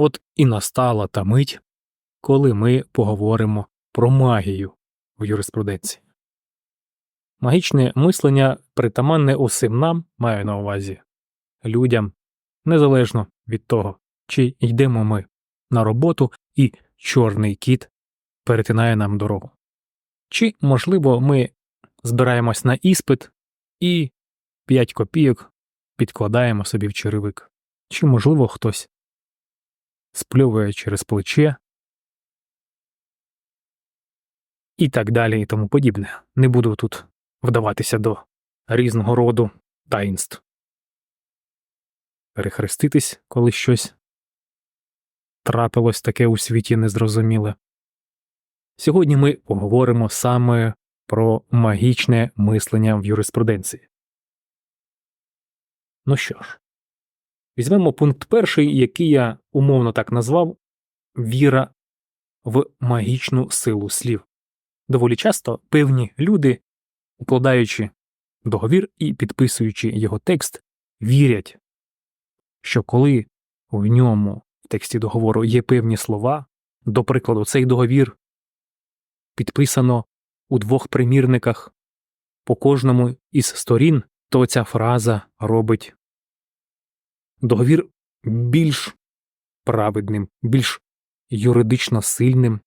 От і настала та мить, коли ми поговоримо про магію в юриспруденції. Магічне мислення притаманне усім нам маю на увазі людям, незалежно від того, чи йдемо ми на роботу і чорний кіт перетинає нам дорогу. Чи, можливо, ми збираємось на іспит і 5 копійок підкладаємо собі в черевик, чи, можливо, хтось спльовує через плече і так далі і тому подібне. Не буду тут вдаватися до різного роду таїнств. Перехреститись, коли щось трапилось таке у світі незрозуміле. Сьогодні ми поговоримо саме про магічне мислення в юриспруденції. Ну що ж, візьмемо пункт перший, який я умовно так назвав віра в магічну силу слів. Доволі часто певні люди, укладаючи договір і підписуючи його текст, вірять, що коли в ньому в тексті договору є певні слова, до прикладу, цей договір підписано у двох примірниках по кожному із сторін, то ця фраза робить договір більш праведним, більш юридично сильним.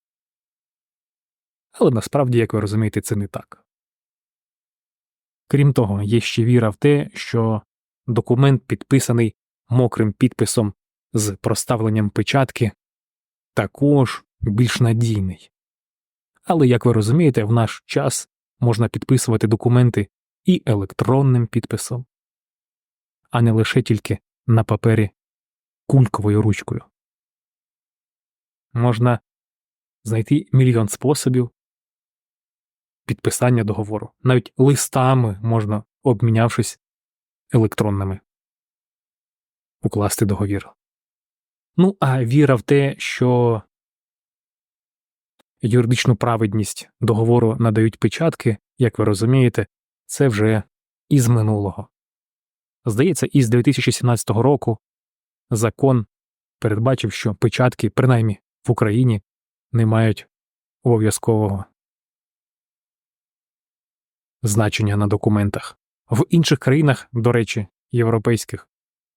Але насправді, як ви розумієте, це не так. Крім того, є ще віра в те, що документ, підписаний мокрим підписом з проставленням печатки, також більш надійний. Але, як ви розумієте, в наш час можна підписувати документи і електронним підписом, а не лише тільки на папері кульковою ручкою. Можна знайти мільйон способів підписання договору, навіть листами можна, обмінявшись електронними, укласти договір. Ну, а віра в те, що юридичну праведність договору надають печатки, як ви розумієте, це вже із минулого. Здається, із 2017 року закон передбачив, що печатки, принаймні в Україні, не мають обов'язкового значення на документах. В інших країнах, до речі, європейських,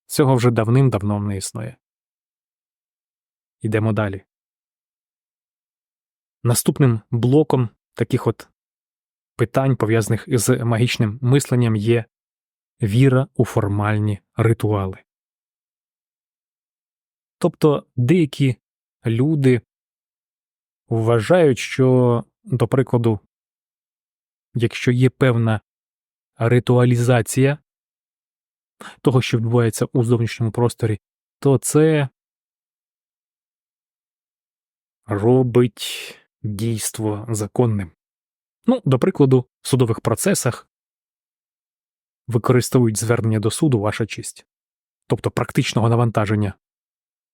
цього вже давним-давно не існує. Йдемо далі. Наступним блоком таких от питань, пов'язаних з магічним мисленням, є віра у формальні ритуали. Тобто деякі люди вважають, що, до прикладу, якщо є певна ритуалізація того, що відбувається у зовнішньому просторі, то це робить дійство законним. Ну, до прикладу, в судових процесах використовують звернення до суду ваша честь, тобто практичного навантаження.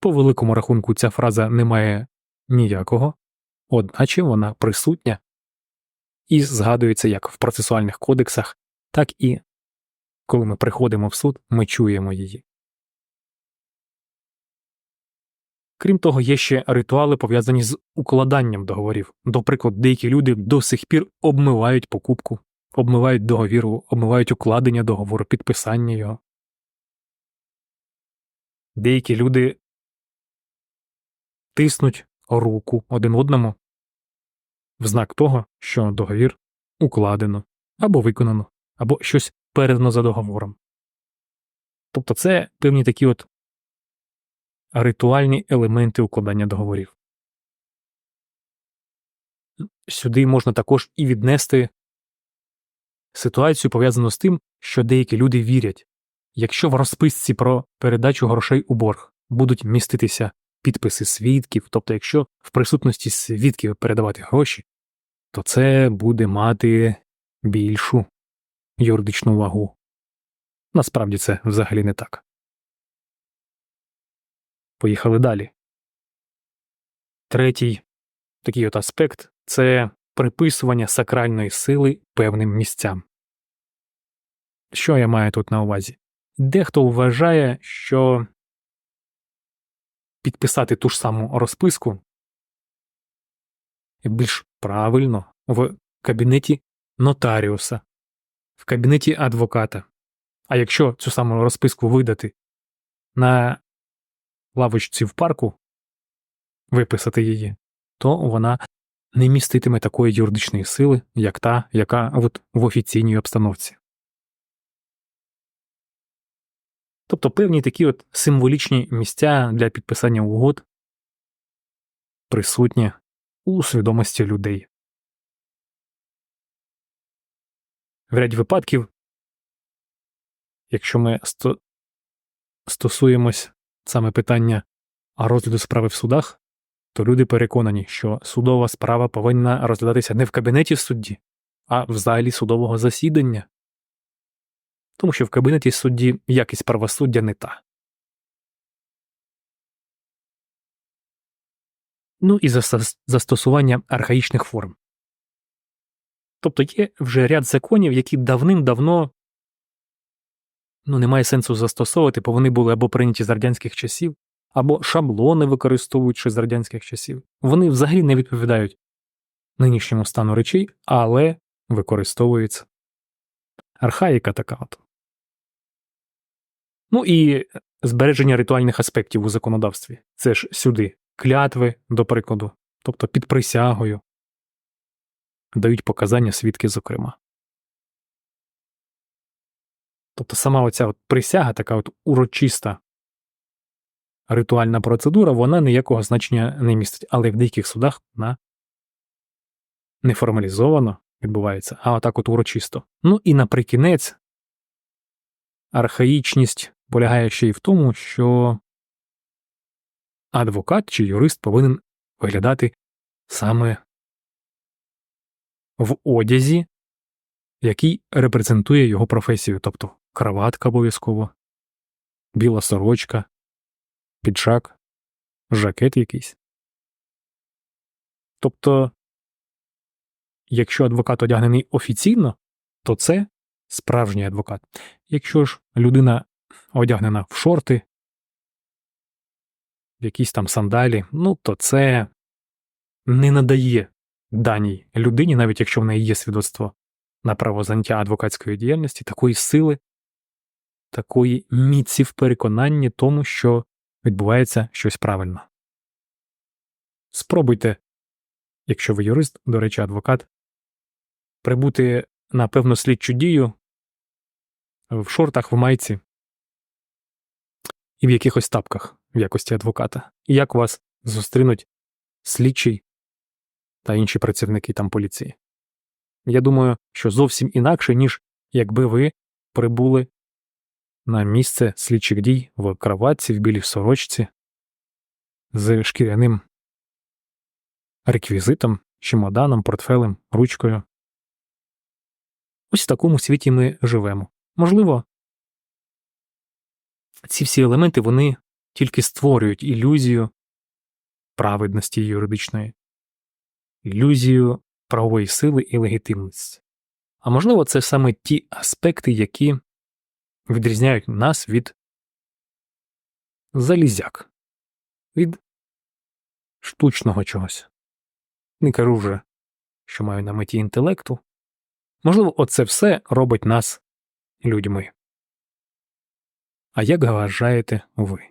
По великому рахунку ця фраза не має ніякого, одначе вона присутня і згадується як в процесуальних кодексах, так і коли ми приходимо в суд, ми чуємо її. Крім того, є ще ритуали, пов'язані з укладанням договорів. До деякі люди до сих пір обмивають покупку, обмивають договіру, обмивають укладення договору, підписання його. Деякі люди тиснуть руку один одному в знак того, що договір укладено або виконано, або щось передано за договором. Тобто це певні такі от ритуальні елементи укладання договорів. Сюди можна також і віднести ситуацію, пов'язану з тим, що деякі люди вірять, якщо в розписці про передачу грошей у борг будуть міститися підписи свідків, тобто, якщо в присутності свідків передавати гроші, то це буде мати більшу юридичну вагу. Насправді це взагалі не так. Поїхали далі. Третій такий от аспект це приписування сакральної сили певним місцям. Що я маю тут на увазі? Дехто вважає, що підписати ту ж саму розписку більш правильно в кабінеті нотаріуса, в кабінеті адвоката. А якщо цю саму розписку видати на лавочці в парку, виписати її, то вона не міститиме такої юридичної сили, як та, яка от в офіційній обстановці. Тобто певні такі от символічні місця для підписання угод присутні у свідомості людей. В ряді випадків, якщо ми сто... стосуємось саме питання розгляду справи в судах, то люди переконані, що судова справа повинна розглядатися не в кабінеті судді, а в залі судового засідання, тому що в кабінеті судді якість правосуддя не та. Ну і застосування архаїчних форм. Тобто є вже ряд законів, які давним-давно ну, немає сенсу застосовувати, бо вони були або прийняті з радянських часів, або шаблони використовують ще з радянських часів. Вони взагалі не відповідають нинішньому стану речей, але використовується архаїка така от. Ну і збереження ритуальних аспектів у законодавстві. Це ж сюди клятви, до прикладу, тобто під присягою, дають показання свідки, зокрема. Тобто сама оця от присяга, така от урочиста ритуальна процедура, вона ніякого значення не містить, але в деяких судах вона не формалізовано відбувається, а отак от урочисто. Ну і наприкінець архаїчність полягає ще й в тому, що адвокат чи юрист повинен виглядати саме в одязі, який репрезентує його професію, тобто краватка обов'язково, біла сорочка, піджак, жакет якийсь. Тобто, якщо адвокат одягнений офіційно, то це справжній адвокат. Якщо ж людина одягнена в шорти, в якісь там сандалі, ну то це не надає даній людині, навіть якщо в неї є свідоцтво на право заняття адвокатської діяльності, такої сили, такої міці в переконанні тому, що відбувається щось правильно. Спробуйте, якщо ви юрист, до речі, адвокат, прибути на певну слідчу дію в шортах в майці і в якихось тапках в якості адвоката, як вас зустрінуть слідчий та інші працівники там поліції. Я думаю, що зовсім інакше, ніж якби ви прибули на місце слідчих дій в кроватці, в білій сорочці з шкіряним реквізитом, чемоданом, портфелем, ручкою. Ось в такому світі ми живемо. Можливо, ці всі елементи вони тільки створюють ілюзію праведності юридичної, ілюзію правової сили і легітимності. А можливо, це саме ті аспекти, які відрізняють нас від залізяк, від штучного чогось. Не кажу вже, що маю на меті інтелекту. Можливо, оце все робить нас людьми. А як вважаєте ви?